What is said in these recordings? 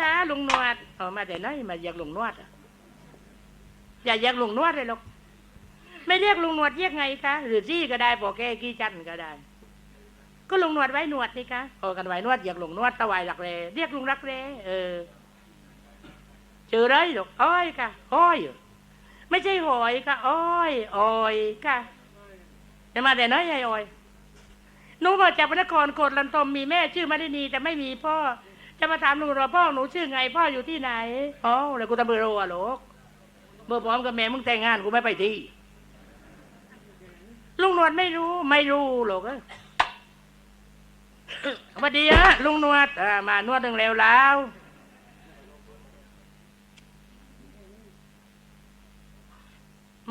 คะลุงนวดเออมาแต่ไหนมาเรียกลุงนวดอย่าเรียกลุงนวดเลยหรอกไม่เรียกลุงนวดเรียกไงคะหรือซี่ก็ได้ปอแก้กี้จันก็ได้ ก็ลุงนวดไว้นวดนี่คะโอกันไว้นวดเรียกลุงนวดตะไวหลักแรเรียกลุงรักแรเออเจอไรหรอกอ้อยค่ะอ้อยไม่ใช่หอยค่ะอ้อยอ้อยค่ะจะมาแต่น้อยใหญ่อ้อยหนูมาจากพระนครโกดลันตมมีแม่ชื่อมาดินีแต่ไม่มีพ่อ จะมาถามหนูว่าพ่อหนูชื่อไง พ่ออยู่ที่ไหนอ๋อแล้วกูตะเบอร์โรอะลูกเบอร์พร้อมกับแม่มึงแต่งงานกูไม่ไปที่ลุงนวดไม่รู้ไม่รู้หรอกเอ้ยสวัสดีฮะลุงนวดอ่ามานวดหนึ่งแล้วแล้ว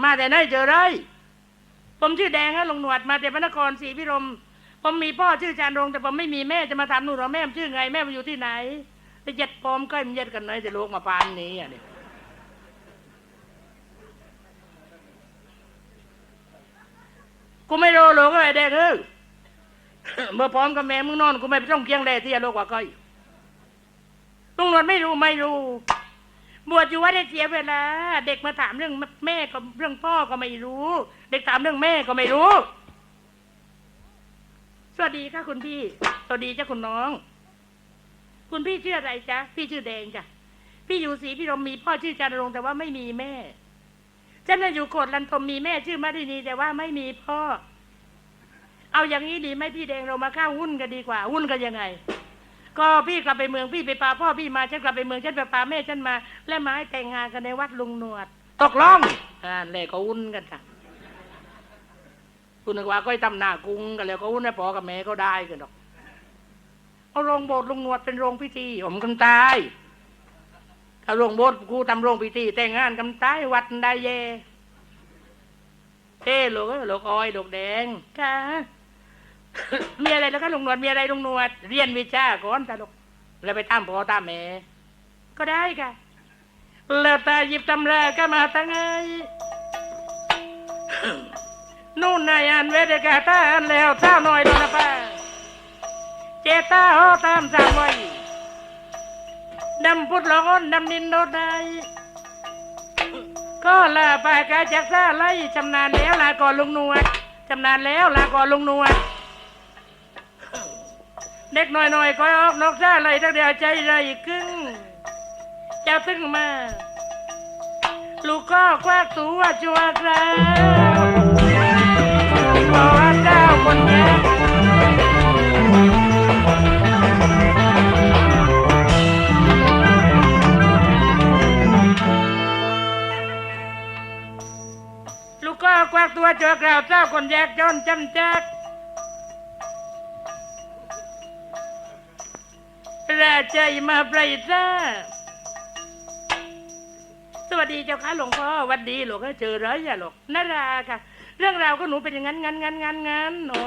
มาแต่ไหนเจอไรผมชื่อแดงฮะลุงหนวดมาแต่พระนครศรีพิรม ผมมีพ่อชื่อจานรงแต่ผมไม่มีแม่จะมาถามหนูเหรอแม่ชื่อไงแม่มันอยู่ที่ไหนไปเย็ดปอมก็มันเย็ดกันไหนจะลูกมาปานนี้อะเนี่ยกูไม่รู้หรอกไอ้แดงเอ้ยเมื่อพร้อมกับแม่มึงนอนกูไม่ต้องเคียงแลที่จะโลกว่าก้อยลุงนวลไม่รู้ไม่รู้ บวชอยู่ว่าได้เสียเวลา เด็กมาถามเรื่องแม่ก็เรื่องพ่อก็ไม่รู้ เด็กถามเรื่องแม่ก็ไม่รู้ สวัสดีค่ะคุณพี่ สวัสดีจ้าคุณน้อง คุณพี่ชื่ออะไรจ๊ะ พี่ชื่อแดงจ้ะ พี่อยู่ศรีพี่รมมีพ่อชื่อจารรงแต่ว่าไม่มีแม่ฉันน่ะอยู่โขดลันทมมีแม่ชื่อมาดินีแต่ว่าไม่มีพ่อ เอาอย่างนี้ดีไหมพี่แดงเรามาข้าหุ้นกันดีกว่า หุ้นกันยังไง ก็พี่กลับไปเมืองพี่ไปพาพ่อพี่มาฉันกลับไปเมืองฉันไปพาแม่ฉันมา และมาให้แต่งงานกันในวัดลุงนวด ตกลงอ่าเลยก็หุ้นกันค่ะ คุณนึกว่าก็ให้ทำหน้ากรุงกันแล้วก็หุ้นให้พ่อกับแม่ก็ได้กันดอกเอาโรงโบสถ์ลงนวดเป็นโรงพิธีผมกันตายถ้าโรงโบสถ์กูทำโรงพิธี แต่งงานกันตายวัดได้เย่เอ้ลูกเอ้ยลูกอ้อยหลูกแดงค่ะมีอะไรแล้วก็ลงนวดมีอะไรลงนวด เรียนวิชาก่อนตาลูกแล้วไปตามพ่อตามแม่ก็ได้ค่ะ แล้วตาหยิบตำราก็มาตั้งไง นู่นนายอันเวทกาตาอันแล้วเท้าหน่อยดนนะป้าเจตาโอตามสามไว้ดำพุดหลงอ้นดำนินโดดได้ก็ลาไปกาจากซาไล่ชำนาญแล้วลาก่อนลุงนวดชำนาญแล้วลาก่อนลุงนวดเด็กหน่อยๆคอยก้อยออกนอกซาไล่ตั้งเดียวใจไรครึ่งเจ้าตึงมา ลูกก็ควักตัวจัวกราว บอกว่าเจ้าคนแก่ลูกก็ควักตัวเจัวกราวเจ้าคนแยกจนจำจักราใจมาไพรซ่าสวัสดีเจ้าค่ะหลวงพ่อหวัดดีหลวงพ่อเจอเลยอย่าหลกนาราค่ะ เรื่องราวก็หนูเป็นอย่างนั้นงั้นงั้นงั้นงั้นโอ้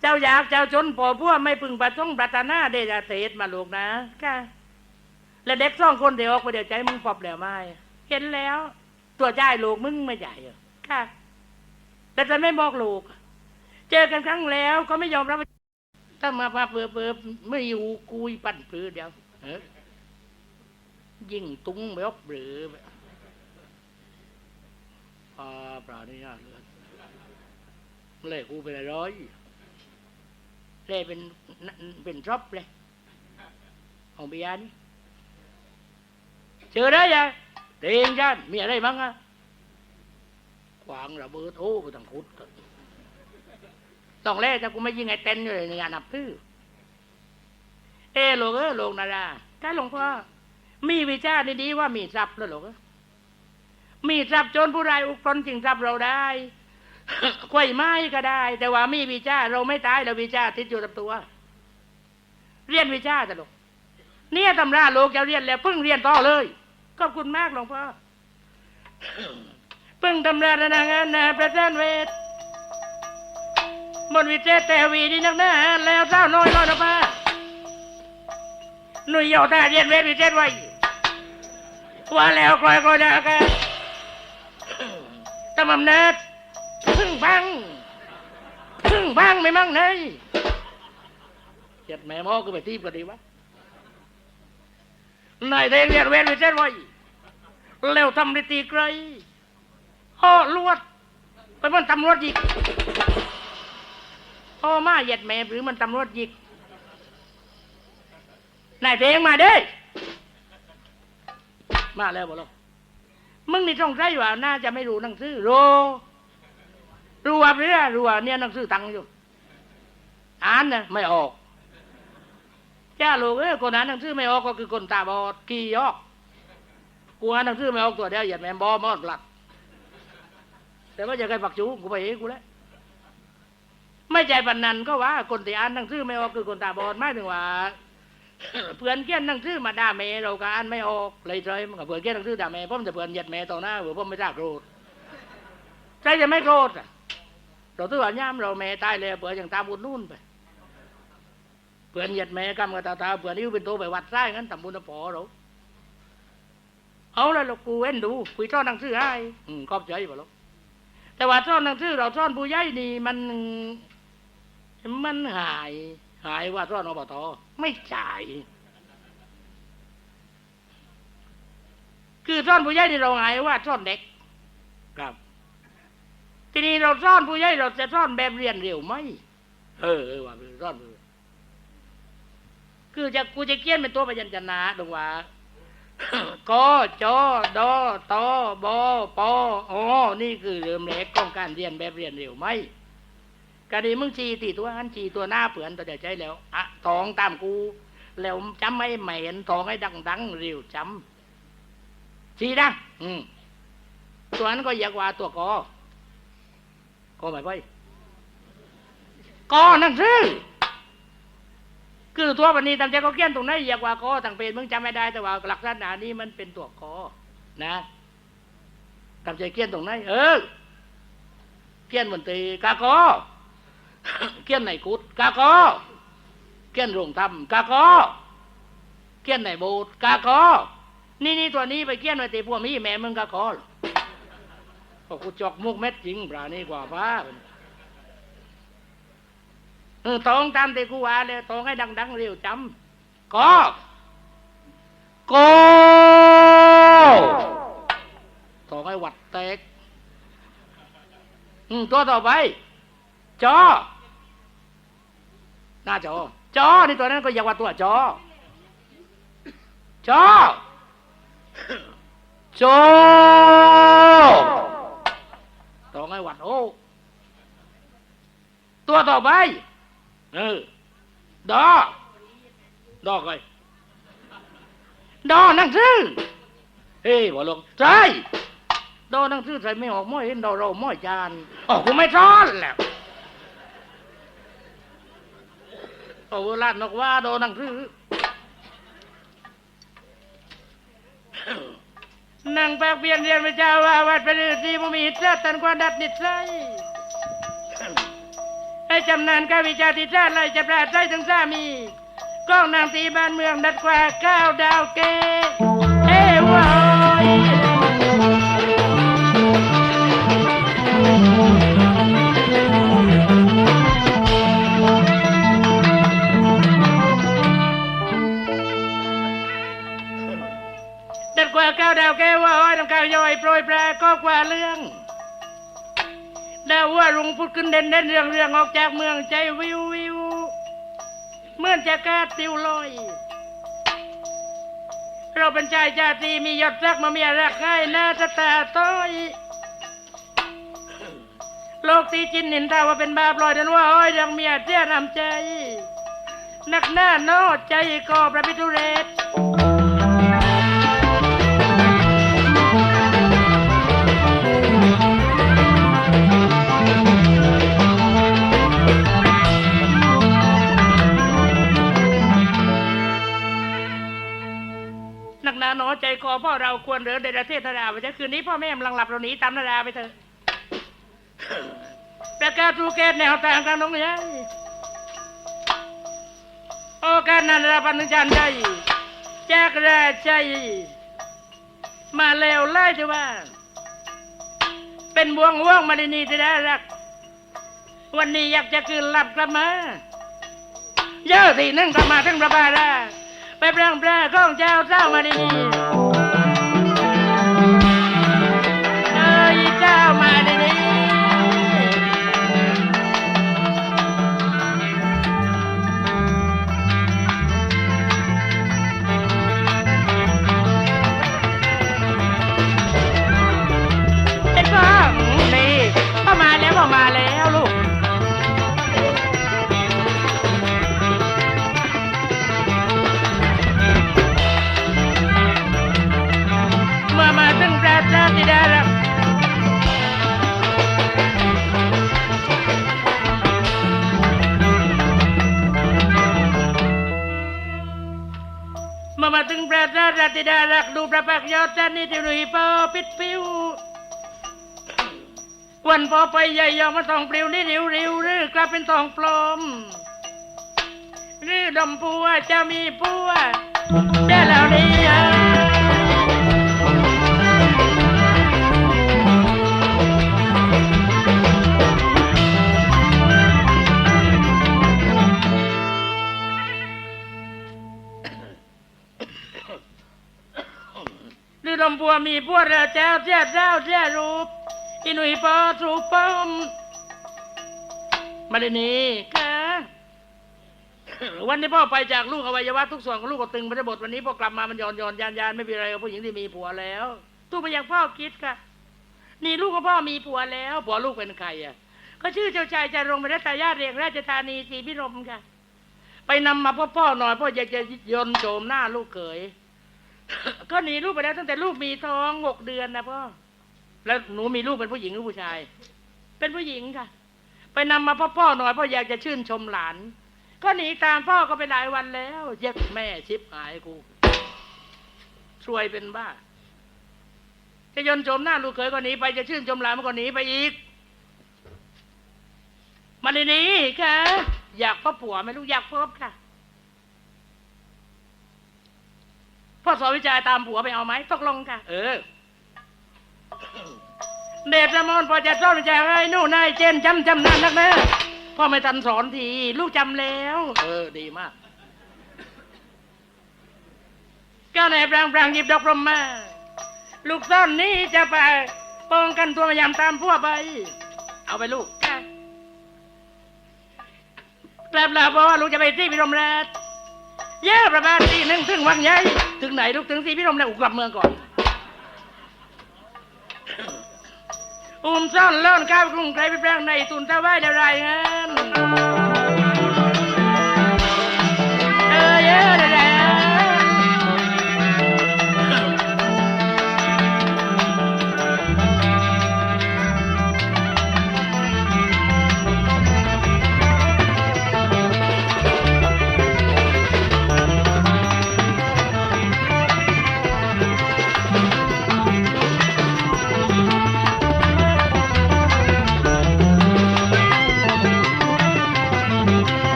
เจ้าอยากเจ้าจนปอพวไม่พึงประทงปรารถนาเดชเศมาลูกนะค่ะและเด็กสองคนเดี๋ยวออกไปเดี๋ยวใจมึงปอบแล้วไม่เห็นแล้ว ตัวใจลูกมึงไม่ใหญ่ค่ะ แต่จะไม่บอกลูก เจอกันครั้งแล้วก็ไม่ยอมรับถ้ามาพาเปื่อเปือไม่อยู่กุยปั่นปื้อเดียวยิ่งตุ้งแบบหรือ บอ่าปราณีนะเลือดเล่กูเป็นร้อยเล่เป็นเป็นทรอปเลยของเบียร์นี่เจอได้ยังเตียงยันมีอะไรบ้างอะขวางระเบิดโอ้ไปทางคุดต้องเล่ถ้ากูไม่ยิงไอ้เต้นอยู่ในงานนับตื้เออหลวงเออหลวงนาราถ้าหลวงพ่อมีวิชาดีๆว่ามีทรัพย์แล้วหรอก มีทรัพย์จนผู้ใดอุกตนจึงทรัพย์เราได้ควยไม้ก็ได้ แต่ว่ามีวิชาเราไม่ตายเราวิชาติดอยู่กับตัว เรียนวิชาตลกเนี่ยตำราโลกจะเรียนแล้วเพิ่งเรียนต่อเลยขอบคุณมากหลวงพ่อเพิ่งตำราธนางานนาประธานเวทบนวิเศษแต่วีนี่นักหน้าแล้วเจ้าน้อยน้อยนะป้าหนุ่ยเยาตาเรียนเวทวิเศษไว้ว่าแล้วคอยคอยนะกัน ตำอำนาจพึ่งบังพึ่งบังไม่มั่งเลยเจ็ดแม่หมอก็ไปทีบก็ดีวะนายเรงเรียนเวรวิเศษไว้แล้วทำในตีไกลห่อลวด ไปมันตำรวจยิกพ่อมาเหยียดแม่หรือมันตำรวจยิกนายเรงมาเด้ มาแล้วบ่ล่ะ มึงนี่ต้องใจว่าน่าจะไม่รู้หนังสือโรรู้ว่าเรือรู้ว่าเนี่ยหนังสือตังอยู่ อ่านนะไม่ออกจ้าลูกเอ้ยคนอ่านหนังสือไม่ออกก็คือคนตาบอดกี่ออกกูอ่านหนังสือไม่ออกตัวเดียวเหยียดแม่บอมอดหลัก แต่ว่าจะใครปักจูกูไปเองกูแล้วไม่ใจปันนันก็ว่าคนที่อ่านหนังสือไม่ออกคือคนตาบอดไม่ถึงว่า เพื่อนเขียนหนังสือมาด่าแม่เราก็อ่านไม่ออกเลยใจมันกับเพื่อนเขียนหนังสือด่าแม่ผมจะเพื่อนเหยียดแม่ต่อหน้าเผื่อผมไม่กล้าโกรธใจจะไม่โกรธเราถือว่ย่ามเราแม่ตายแล้วเผื่อยังตามบุญนู่นไปเพื่อนเหยียดแม่กำกับตาตาเพื่อนนิ้วเป็นตัวไปวัดไส้งั้นทำบุญพอเราเอาแล้วเรากูเว้นดูคุยท่อนหนังสือให้ขอบใจบ่ลูกแต่ว่าซ่อนหนังสือเราซ่อนผู้ใหญ่นี่มัน มันหาย หายว่าซ่อนอบต ไม่จ่าย คือซ่อนผู้ใหญ่นี่เราหายว่าซ่อนเด็กครับ ทีนี้เราซ่อนผู้ใหญ่เราจะซ่อนแบบเรียนเร็วไหมเออเออว่าซ่อนคือจะกูจะเขียนเป็นตัวพยัญชนะตรงว่ากจอดอตอบอปออ๋อนี่คือเริ่มแรกของการเรียนแบบเรียนเร็วไหม กะดีมึงชีตีตัวอันชีตัวหน้าเปือนตัวเดียวใจแล้วอะทองตามกู แล้วจำไม่เหม็นทองให้ดังดังๆเร็วจำชีดังอืมตัวนั้นก็อยากว่าตัวกอกอหมายไปกอนั่นซื้อคือตัววันนี้ตามใจเขาเขียนตรงไหนอยากว่าคอต่างเป็นมึงจำไม่ได้แต่ว่าหลักษณะนี้มันเป็นตัวคอนะตามใจเขียนตรงไหนเออเขียนบนตีกากอ เขียนไหนกุดกากอเขียนโรงทำกากอเขียนไหนโบสถ์กากอนี่นี่ตัวนี้ไปเขียนไว้ตีพวกมีแม่มึงกากอเหรอกูจอกมุกเม็ดจริงปลานี่กว่าป้าเออตองตามที่กูว่าเลยตองให้ดัง ๆ เร็วจำก็โกตองให้หวัดแตกอืมตัวต่อไปจอ หน้าจอ จอในตัวนั้นก็อยากว่าตัวจอ จอ จอต่อไงหวัดโอ้ ตัวต่อไปเออดอดอกเลยดอนั่งซื้อเฮ้ยบ่ลงใช่ดอนั่งซื้อใส่ไม่ออกม้อยเห็นดอเราม้อยจานอ๋อกูไม่ซ้อนแล้ว โอ้ลานกว่าโดนั่งซื้อนั่งแปกเปลี่ยนเรียนไปเจ้าว่าวัดเป็นที่บ่มีอิทธิตันกว่าดัดนิสัยให้จำนานกาวิจาติชาติไล่จะแปลใจถึงสามีกล้องนางตีบ้านเมืองดัดกว่าก้าวดาวเก กว่าก้วว่าอ้อยน้ำข้าวย่อยโปรยแปลาก็กว่าเรื่องดาวว่าลุงพูดขึ้นเด่นเด่นเรื่องเรื่องออกจากเมืองใจวิววิวเมื่อจะกาติวลอย เราเป็นชายชาตรีมียศรักมาเมียรักง่ายหน้าตาตาต้อยโลกตีจินนินทาว่าเป็นบาปลอยดันว่าอ้อยยังเมียเสียนำใจ นักหน้าโนอใจก่อประพิทุเรศ ใจคอพ่อเราควรเหลือเดชเทศนาไปเถอะคืนนี้พ่อแม่กำลังหลับเราหนีตามนาดาไปเถอะประกาศทูเกตแนวต่างกันตรงนี้โอกาสนันราพันธ์จันใจจากราใจมาแล้วไล่จะว่า เป็นบวงว่องมาดินีที่ได้รัก วันนี้อยากจะคืนหลับกลับมา เยอะทีนึงกลับมาทั้งประบารา ไปแปลงแปลงข้องเจ้าเจ้ามาดี มาถึงพระราธิดารักดูพระพักยอดจันนี่ที่หนุ่ยปอปิดปิว วันพอไปใหญ่ยอมมาทองปลิวนี่ริวริวหรือกลับเป็นทองปลอมหรือดมปัวจะมีปัวได้แล้วนี่ นี่ลมบัวมีพวเราเจ้าเจ้าเจ้าเจ้ารูปอินุยปอถูปอมมาเลยนี่ค่ะวันนี้พ่อไปจากลูกอวัยวะทุกส่วนของลูกก็ตึงไปได้หมดวันนี้พ่อกลับมามันหย่อนหย่อนยานยานไม่มีอะไรกับผู้หญิงที่มีผัวแล้ว ตู้ไปอย่างพ่อคิดค่ะ นี่ลูกของพ่อมีผัวแล้วผัวลูกเป็นใครอะ ก็ชื่อเจ้าชายจารงเป็นรัตยาเรียงราชธานีศรีพิรมค่ะ ไปนำมาพ่อพ่อหน่อยพ่ออยากจะยนโฉมหน้าลูกเขย ก็หนีลูกไปแล้วตั้งแต่ลูกมีท้องหกเดือนนะพ่อแล้วหนูมีลูกเป็นผู้หญิงหรือผู้ชาย เป็นผู้หญิงค่ะ ไปนำมาพ่อพ่อหน่อยพ่ออยากจะชื่นชมหลาน ก็หนีตามพ่อก็ไปหลายวันแล้วเย็ดแม่ชิบหายกูช่วยเป็นบ้าจะยนชมหน้าลูกเขยก็หนีไปจะชื่นชมหลานมันก็หนีไปอีกมาในนี้ค่ะอยากพบผัวไหมลูกอยากพบค่ะ พ่อสอนวิจัยตามผัวไปเอาไหมตกลงค่ะ เออ เดชมอนพอจะสอนวิจัยให้นู่นนายเจนจำจำนานนักนะพ่อไม่ทันสอนที ลูกจำแล้ว เออ ดีมากก้าวในปรางปรางหยิบดอกพรหมมาลูกซ่อนนี้จะไปป้องกันตัวพยายามตามพวกไป เอาไปลูกค่ะกลับลาเพราะว่าลูกจะไปที่พิรมราช เย่ประมาณตีหนึ่งถึงวังใหญ่ถึงไหนลูกถึงสีพี่นมในอุกกลับเมืองก่อน อุ้มซ่อนเล่นข้าวกรุงไกลไปแปลงในตุนตะไว้เดี๋ยวไรเงิน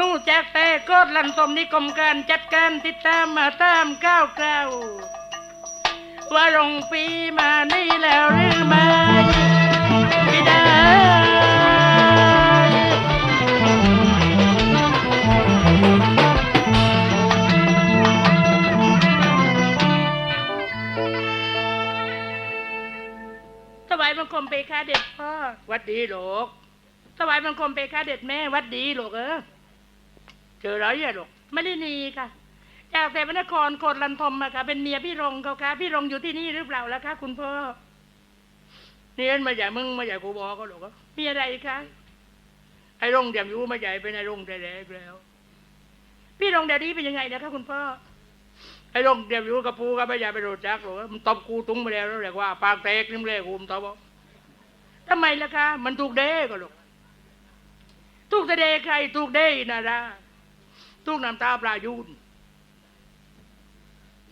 นู่แจกแต่โกดลันสมนิคมการจัดการติดตามมาตามก้าวกล่าวว่าลงปีมานี่แล้วหรือไม่ไม่ได้ถวายบังคมเปคาเด็ดพ่อวัดดีหลกถวายบังคมเปคาเด็ดแม่วัดดีหลกเออ เจอแล้วเนี่ยหลกไม่ได้หนีค่ะ จากแต่พระนครโคดลันทมอะค่ะ เป็นเมียพี่รงเขาค่ะ พี่รงอยู่ที่นี่หรือเปล่าล่ะคะคุณพ่อนี่เอ็นมาใหญ่มึงมาใหญ่กูบอกก็หลอะมีอะไรคะไอ้รงเดี๋ยวอยู่มาใหญ่เป็นไอ้รงแต่แรกแล้ว พี่รงเดี๋ยวนี้เป็นยังไงนะคะคุณพ่อไอ้ลงเดียบอยู่กับปูกับไม่อยากไปโดดจักหรอกมันตบกูตุ้งไปแล้วแล้วเรียกว่าปากแตกนิ่มเลยกูมันตบเอาทำไมล่ะคะ มันถูกเด้ก็ลูกถูกแต่เดใครถูกเด้นะดา ถูกน้ำตาปลายูน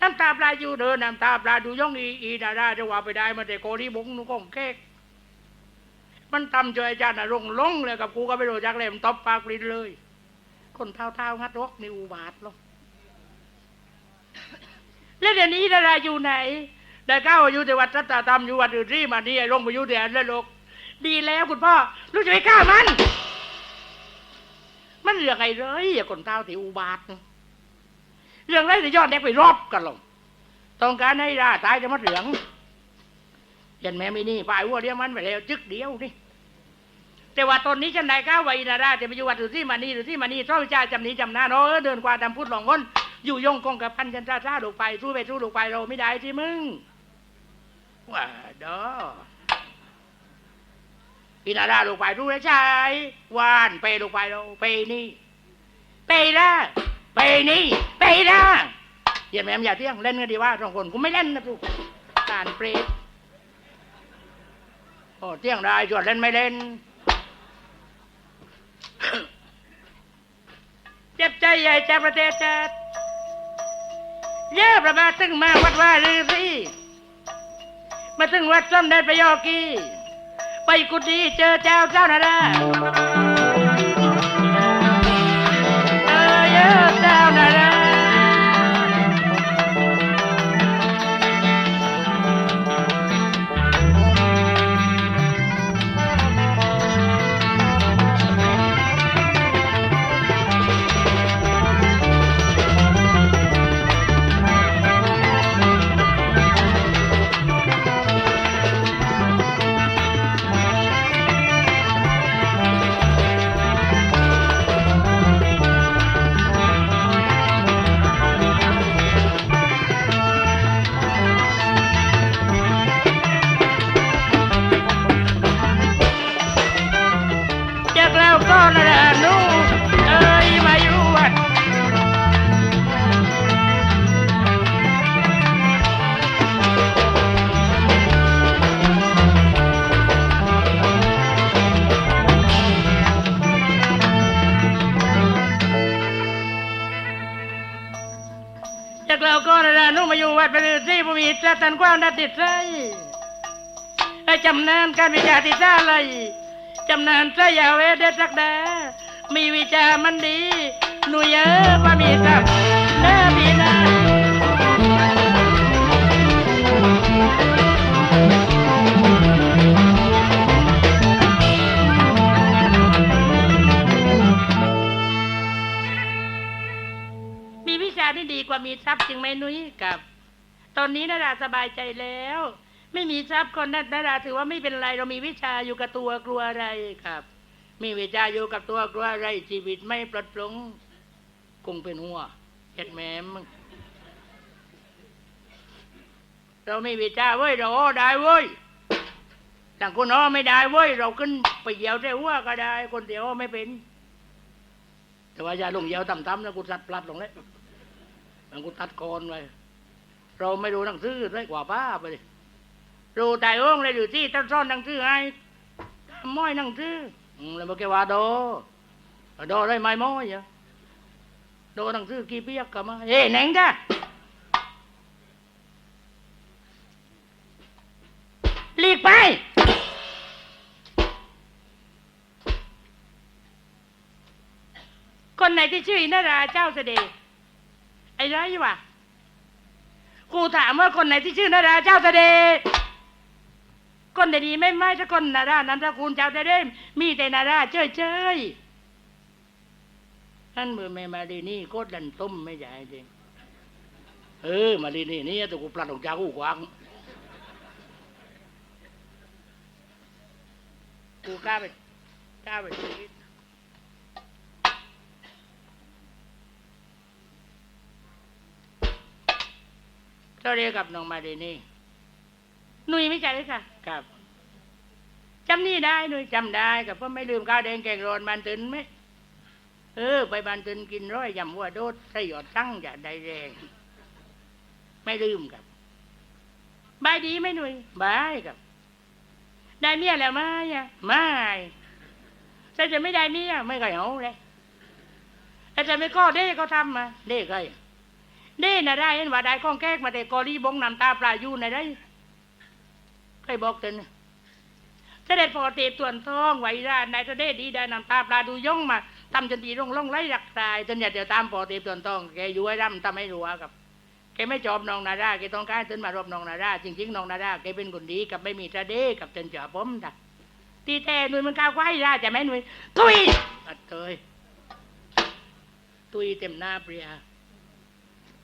น้ำตาปลายูเดินน้ำตาปลาดูย่องอีอีดาดาจะว่าไปได้มาแต่โกดีบงนุกองแก๊กมันทำจอยอาจารย์น่ะลงลงเลยกับกูก็ไม่รู้จักเลยมันตบปากปรินเลย คนเท้าเท้างัดรกนี่อุบาทหรอกแล้วเดี๋ยวนี้ดาราอยู่ไหนได้ก้าวอยู่แต่วัดรัตธรรมอยู่วัดอื่นที่มานี่ไอ้ลงไปอยู่เดี๋ยวแล้วลูกดีแล้วคุณพ่อลูกจะไปฆ่ามัน มันเรื่องไงเลยอย่าคนเท้าที่อุบาทเรื่องไรจะยอนแดกไปรอบกันหรอกต้องการให้ราตายจะมาเหลืองยันแม่ไม่นี่ฝ่ายวัวเดียวมันไปแล้วจึกเดียวนี่แต่ว่าตอนนี้ฉันได้ก้าวไว้นาราจะไปอยู่วัดหรือที่มานี่หรือที่มานี่เจ้าวิจาจำนี้จำหน้าเนาะเดินกว่าดำพุทธหลงวนอยู่ยงคงกับพันจันทราชาลูกไปสู้ไปสู้ลูกไปเราไม่ได้ที่มึงว่าเด้อ พี่นาราลูกไปรู้แล้วใช่วานไปลูกไปเราไปนี่ไปละไปนี่ไปละเย็นแม่มอย่าเที่ยงเล่นกันดีว่าสองคนกูไม่เล่นนะลูกการเปรตโอ้เที่ยงได้จวดเล่นไม่เล่นเจ็บใจใหญ่จากประเทศชาติเยอะประมาณตึงมาวัดว่าลือรีมาถึงวัดส้มเด็จปยอกี ไปกุฏิเจอเจ้าเจ้านาราเออเยอะเจ้านา ตราตันกว้างนัดติดใจจำเนินการวิจาติดซาเลยจำเนินใจยาเวเด็ดรักแดมีวิจามันดีหนูเยอะว่ามีทรัพย์แน่มีนะมีวิชาที่ดีกว่ามีทรัพย์จริงไหมนุ้ยกับ ตอนนี้นาดาสบายใจแล้ว ไม่มีทรัพย์คนนั้นนาดาถือว่าไม่เป็นไรเรามีวิชาอยู่กับตัวกลัวอะไรครับ มีวิชาอยู่กับตัวกลัวอะไรชีวิตไม่ปลดปลงคงเป็นหัวเห็ดแหมมเราไม่วิชาเว้ยเราอ้อได้เว้ยต่คนอ้อไม่ได้เว้ยเราขึ้นไปเหยียวได้หัวก็ได้ คนเดียวไม่เป็น แต่ว่าอย่าลงเหยียวต่ำๆนะกูตัดพลัดลงเลยมันกูตัดโคนไว้ เราไม่รู้หนังสือเลยกว่าบ้าไปเลยรู้แต่โอ้งเลยอยู่ที่ต้นซ่อนหนังสือให้ม้อยหนังสือแล้วมาแกว่าโดโดได้ไหมม้อยเหรอโดหนังสือกี่เปียกกันมาเฮ้แหน่งจ้ะหลีกไปคนไหนที่ชื่อนทราเจ้าเสด็จไอ้ไรวะ ครูถามว่าคนไหนที่ชื่อนาราเจ้าเสด็จคนดีไม่ไม่ถ้าคนนารานั้นตระกูลเจ้าเสด็จมีแต่นาราเจ้ยเจ้ยท่านมือแม่มาดีนี่โคตรดันต้มไม่ใหญ่จริงเออมาดีนี่นี่ตัวกูปลัดของเจ้ากูกวางกูกล้าไปกล้าไป ชีวิตสวัสดีครับน้องมาดีนี่หนุ่ยไม่ใจเลยค่ะ ครับจำนี่ได้หนุ่ยจำได้กับเพราะไม่ลืมข้าวแดงแกงร้อนบานตึนไหมเออไปบานตึนกินร้อยยำวัวโดดใส่หยอดตั้งอย่าได้แรง ไม่ลืมครับบายดีไหมหนุ่ยบายครับ ได้เมียแล้วไหมอะไม่ถ้าจะไม่ได้เมียไม่เคยเอาเลยแต่จะไม่ก็เด้ก็ทำมาเด้เคย เด้นะได้เห็นว่าได้ข้องแก้กมาแต่กอรีบงนำตาปลาอยู่นะได้ใครบอกเต็นเสด็จพอเตบต่วนทองไหวรานายเสด็จดีได้นำตาปลาดูย่องมาทำจนตีร่องร่องไล่รักตายจนอยาเดี๋ยวตามพอเตบต่วนทองแกอยู่ไอ้ร่ำทำให้รัวกับแกไม่จอบน้องนาราแกต้องการจนมารบน้องนาราจริงๆน้องนาราแกเป็นคนดีกับไม่มีตาเด้กับเจนเจ่อผมจ้ะตีแต่หนุ่ยมันก้าวไว้ราจะไม่หนุ่ยตุยอัดเตยตุยเต็มหน้าเปรีย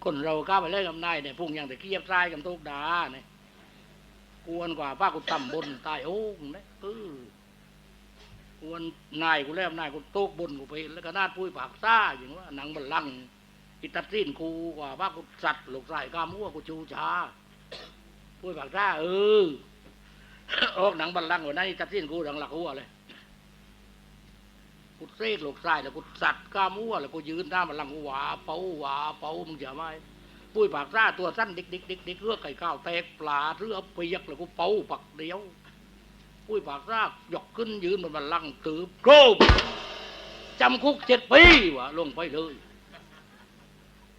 คนเราก้าไปเล่นกับนายเนี่ยพุ่งอย่างแต่ขี้ยับทรายกับตุกดาเนี่ยกวนกว่าป้ากูต่ำบนตายโอ้งเนี่ยเออกวนนายกูแล้วนายกูโตกบนกูไปแล้วก็นาดปุ้ยปากซ่าอย่างว่าหนังบัลลังอิตัดสิ้นกูกว่าว่ากูสัตว์หลูกสายกามัวกูชูชาพูดปากซ่าเออออกหนังบัลลังกวันนั้นอิตัดสิ้นกูหลังหลักหัวเลย กูเสกลูกสายแล้วกูสัตว์ก้ามัวแล้วกูยืนหน้าบัลลังหวาเป้าหวาเป้ามึงจะไม่ปุ้ยปากซ่าตัวสั้นดิกดิกดิกดิกเรือไก่ข้าวแตกปลาเรือเปียกแล้วกูเป้าปักเดียวปุ้ยปากซ่ายกขึ้นยืนบนบัลลังตืบโครบจำคุกเจ็ดปีวะลงไปเลย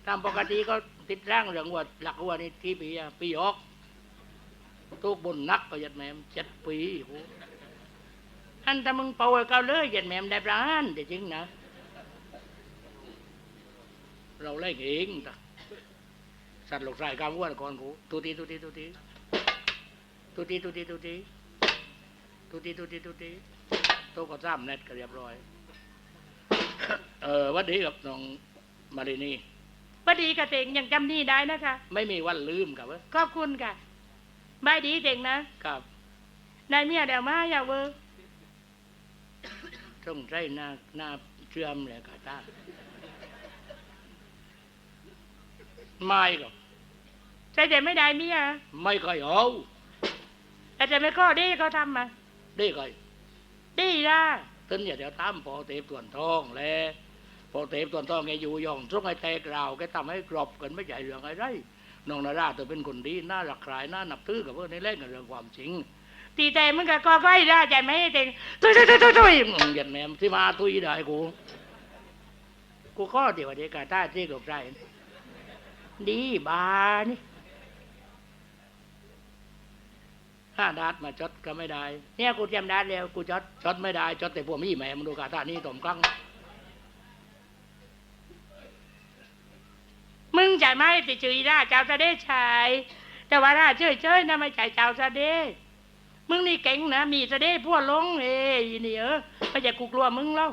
ตามปกติก็ติดร่างเรื่องว่าหลักว่านี่ที่ปีอะปีออกทุกบนนักก็ยัดแหมมเจ็ดปีโห อันถ้ามึงเป่าให้เขาเลยยัดแหมมได้ประหารแต่จริงนะ เราเล่นเองจ้ะสัตว์หลกสายกามอ้วนก่อนกูตุตีตุตีตุตีตุตีตุตีตุตีตุตีตุตีตุตีโตะก็ซ้ำเน็ตก็เรียบร้อย เออวันนี้กับน้องมารินีพอดีกับเต่งยังจำนี่ได้นะคะ ไม่มีวันลืมครับเว้ยขอบคุณค่ะบายดีเต่งนะครับนายเมียเดี๋ยวมาอย่าเวอร์ ต้องใช้หน้าหน้าเชื่อมเลยกาตาไม่กับใช่แต่ไม่ได้เมียไม่เคยเอาแต่จะไม่ข้อดีเขาทำมาได้เคยดีละตึนอย่าเดี๋ยวตามพอเตบตัวนทองแลพอเตบตัวนทองแกอยู่ย่องทุกไอ้แตกราวแกทำให้กรอบกันไม่ใหญ่เรื่องอะไรน้องนาราเธอเป็นคนดีน่ารักใครน่านับถือกับเพื่อนในเล่นกันเรื่องความจริง ตีแต่มึงกับก็ก้อยละใจไหมเต่งตุยตุยตุยตุยตุยมึงเหยียดแหมมที่มาทุยได้กูกูก็เดี๋ยวเด็กกาตาที่กบใจดีบานี่ถ้าดัดมาจดก็ไม่ได้ เนี่ยกูจำได้แล้วกูจดจดไม่ได้จดแต่พวกมีแหม่มึงดูกาตานี่ตมกลังมึงใจไหมติจือละเจ้าจะได้ชายแต่ว่าถ้าเฉยเฉยๆนะไม่ใจเจ้าจะได้ มึงนี่เก่งนะมีจะได้พวลง เอ้ยนี่เออไม่ใช่กูกลัวมึงแล้ว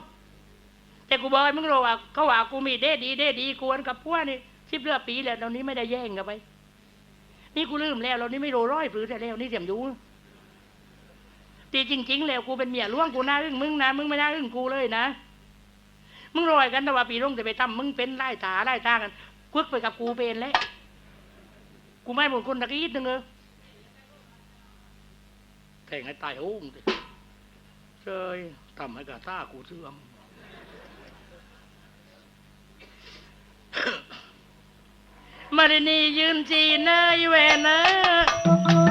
แต่กูบอกมึงรู้ว่าเขาว่ากูมีเด้ดีเด้ดีกวนกับพวกนี่สิบเลือปีแล้วตอนนี้ไม่ได้แย่งกันไป นี่กูลืมแล้วเรานี่ไม่รู้ร้อยฝืนแต่แล้วนี่เสียมยูตีจริง ๆ แล้วกูเป็นเมียหล่วงกูน่าอึ้งมึงนะมึงไม่น่าอึ้งกูเลยนะมึงรอยกันแต่ว่าปีลงแต่ไปทำมึงเป็นไล่ตาไล่ตากันควักไปกับกูเป็นแล้วกูไม่หมดคนตะกี้นึงเออ แข่งให้ตายโอ้งสิเชยทำให้กาตากูเสื่อมมารินียืนจีเนยเวเนอ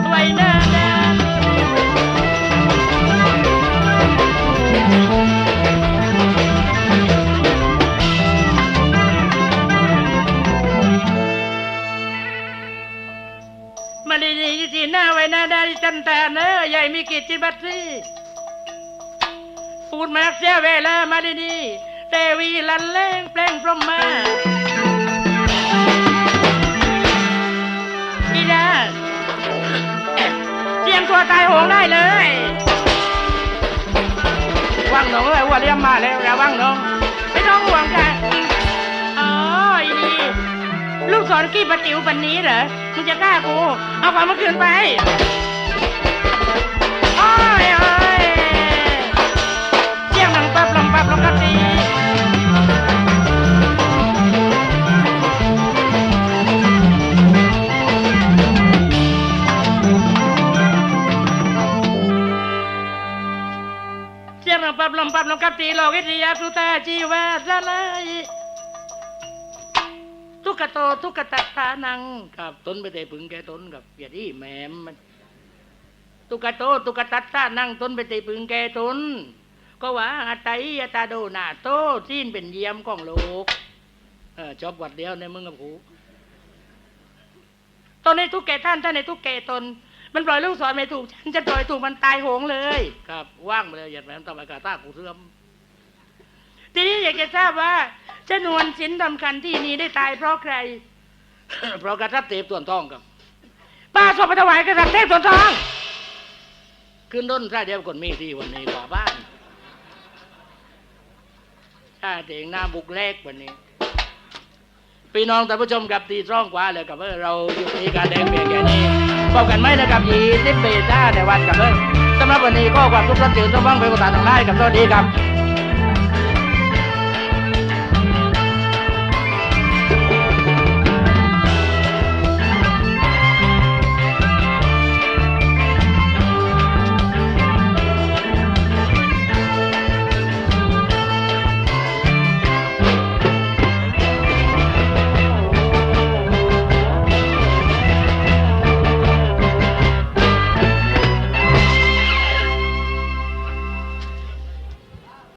ไว้หน้าแดนมารินียืนจีหน้าไว้หน้าแดนจันตาเนอ ใหญ่มีกิจจิบัตรีปูดมากเสียเวลามารินีเตวีลันเลงแปลงพรหมมาพี่ดาเตรียมตัวตายโหงได้เลยว่างหนองเลยว่าเรียมมาแล้วระวังหนองไม่ต้องห่วงค่ะอ๋ออีนี่ลูกศรกี้ปะติ๋วปันนี้เหรอมึงจะกล้ากูเอาความมาคืนไป ปับลงปั๊บลงกะตีเสียงลำปับลำปับลำกับตีโลกิติยาสุตาจีวาสลายทุกขโตทุกขตัตานังครับตนไปแต่พึงแกตนกับอย่าที่แหมมมัน ทุกโตทุกตัตถานั่งตนไปตีพึงแกตนก็ว่าอัตไตยตาโดนาโตสิ้นเป็นเยี่ยมของโลกเออจบวัดเดียวในมึงกับกูตอนในทุกแก่ท่านท่านในทุกแก่ตน มันปล่อยลูกศรไม่ถูก ฉันจะปล่อยถูกมันตายโหงเลย ครับ ว่างไปเลยอย่าแหมทำไมกาตากูเสื่อมทีนี้อยากจะทราบว่าชนวนสินสำคัญที่นี้ได้ตายเพราะใคร เพราะกระทับเตบส่วนทองครับป้าสอบไปถวายกษัตริย์เทพสนทอง ขึ้นต้นถ้าเดียวคนมีที่วันนี้กว่าบ้านถ้าเองหน้าบุกแรกวันนี้พี่น้องท่านผู้ชมกับตีร่องกว่าเลยกับเออเราอยู่ที่การแดงเพียงแค่นี้พบกันไหมนะครับยีสิบเบต้าในวันกับเออสำหรับวันนี้ก็ความทุกข์ร้อนจืดต้องบ้างไปกุศลทางได้กับสวัสดีครับ